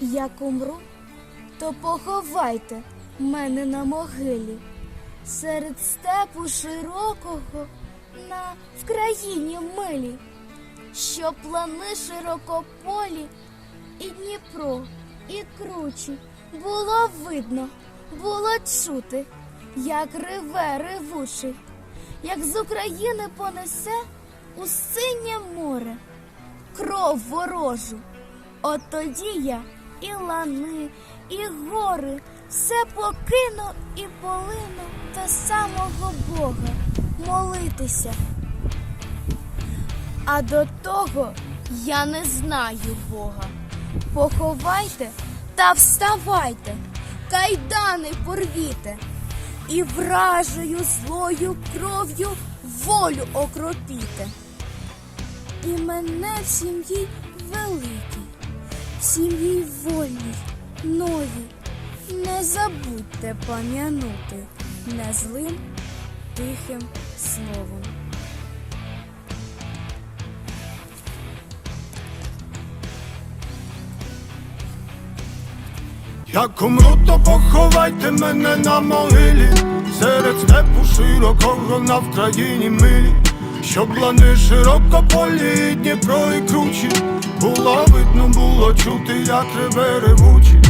як умру, то поховайте мене на могилі. Серед степу широкого на Вкраїні милі, що плани широкополі, і Дніпро, і кручі було видно, було чути, як реве ревучий, як з України понесе у синє море кров ворожу. От тоді я і лани, і гори все покину і полину до самого Бога молитися. А до того я не знаю Бога. Поховайте та вставайте, кайдани порвіте, і вражою злою кров'ю волю окропіте. І мене в сім'ї великій, сім'ї вольній, новій. Не забудьте пам'янути незлим тихим словом. Як умру, то поховайте мене на могилі, серед степу широкого на Вкраїні милі, щоб лани широкополі, і Дніпро і кручі, було видно, було чути, як тебе ревучі,